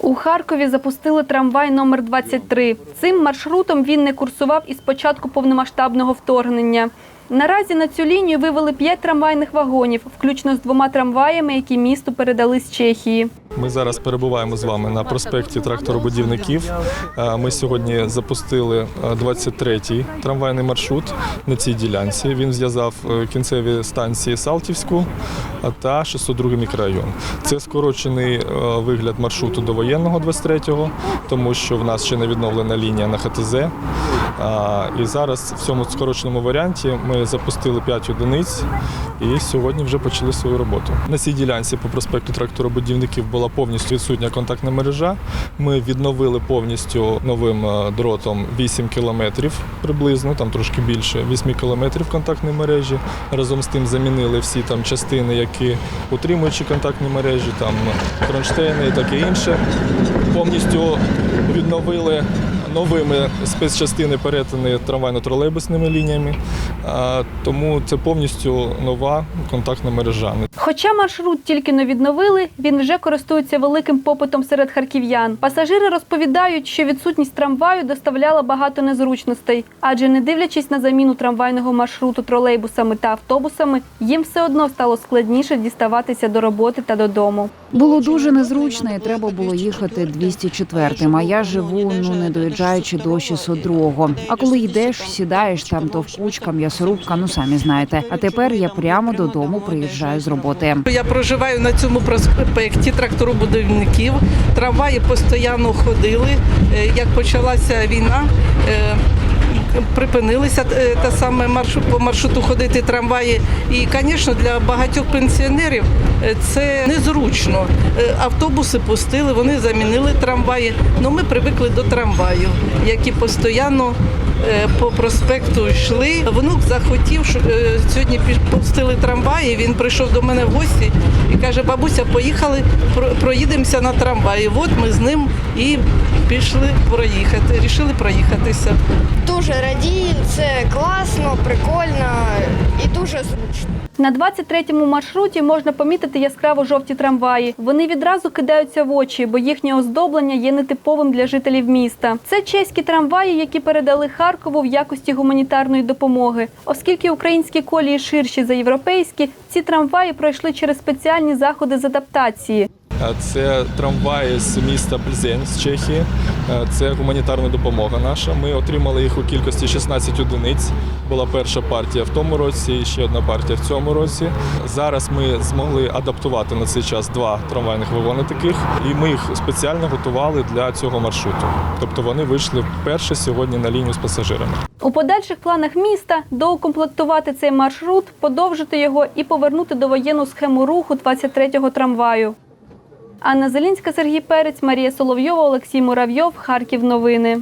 У Харкові запустили трамвай номер 23. Цим маршрутом він не курсував із початку повномасштабного вторгнення. Наразі на цю лінію вивели п'ять трамвайних вагонів, включно з двома трамваями, які місту передали з Чехії. Ми зараз перебуваємо з вами на проспекті тракторобудівників. Е, Ми сьогодні запустили е, 23-й трамвайний маршрут на цій ділянці. Він зв'язав е, кінцеві станції Салтівську е, та 602 мікрорайон. Це скорочений е, вигляд маршруту до воєнного 23-го, тому що в нас ще не відновлена лінія на ХТЗ. І зараз в цьому скороченому варіанті ми запустили 5 одиниць і сьогодні вже почали свою роботу. На цій ділянці по проспекту тракторобудівників була повністю відсутня контактна мережа. Ми відновили повністю новим е, дротом 8 кілометрів приблизно, там трошки більше 8 кілометрів контактної мережі. Разом з тим замінили всі там частини, які утримуючі контактні мережі, там кронштейни і таке інше. Повністю відновили новими спецчастини перетини трамвайно-тролейбусними лініями. Тому це повністю нова контактна мережа. Хоча маршрут тільки не відновили, він вже користується великим попитом серед харків'ян. Пасажири розповідають, що відсутність трамваю доставляла багато незручностей, адже не дивлячись на заміну трамвайного маршруту тролейбусами та автобусами, їм все одно стало складніше діставатися до роботи та додому. Було дуже незручно, і треба було їхати 204-м, а я живу, ну не доїжджаючи до 602-го. А коли йдеш, сідаєш там то в кучка, м'ясорубка, ну самі знаєте. А тепер я прямо додому приїжджаю з роботи. Я проживаю на цьому проспекті тракторобудівників. Трамваї постійно ходили. Е, Як почалася війна, е, припинилися е, та саме маршрут по маршруту ходити трамваї. І, звісно, для багатьох пенсіонерів е, це незручно. Е, Автобуси пустили, вони замінили трамваї. Ну ми привикли до трамваїв, які постійно по проспекту йшли. Внук захотів, що сьогодні пустили трамваї. Він прийшов до мене в гості і каже: бабуся, поїхали, про- проїдемося на трамваї. От ми з ним і пішли проїхати. Рішили проїхатися. Дуже радію, це класно, прикольно і дуже зручно. На 23-му маршруті можна помітити яскраво жовті трамваї. Вони відразу кидаються в очі, бо їхнє оздоблення є нетиповим для жителів міста. Це чеські трамваї, які передали Харкову в якості гуманітарної допомоги. Оскільки українські колії ширші за європейські, ці трамваї пройшли через спеціальні заходи з адаптації. Е, Це трамваї з міста Пльзень з Чехії. Е, Це гуманітарна допомога наша. Ми отримали їх у кількості 16 одиниць. Була перша партія в тому році, і ще одна партія в цьому році. Зараз ми змогли адаптувати на цей час два трамвайних вагони таких, і ми їх спеціально готували для цього маршруту. Тобто вони вийшли вперше сьогодні на лінію з пасажирами. У подальших планах міста доукомплектувати цей маршрут, подовжити його і повернути до воєнну схему руху 23-го трамваю. Анна Зелінська, Сергій Перець, Марія Соловйова, Олексій Муравйов. Харків. Новини.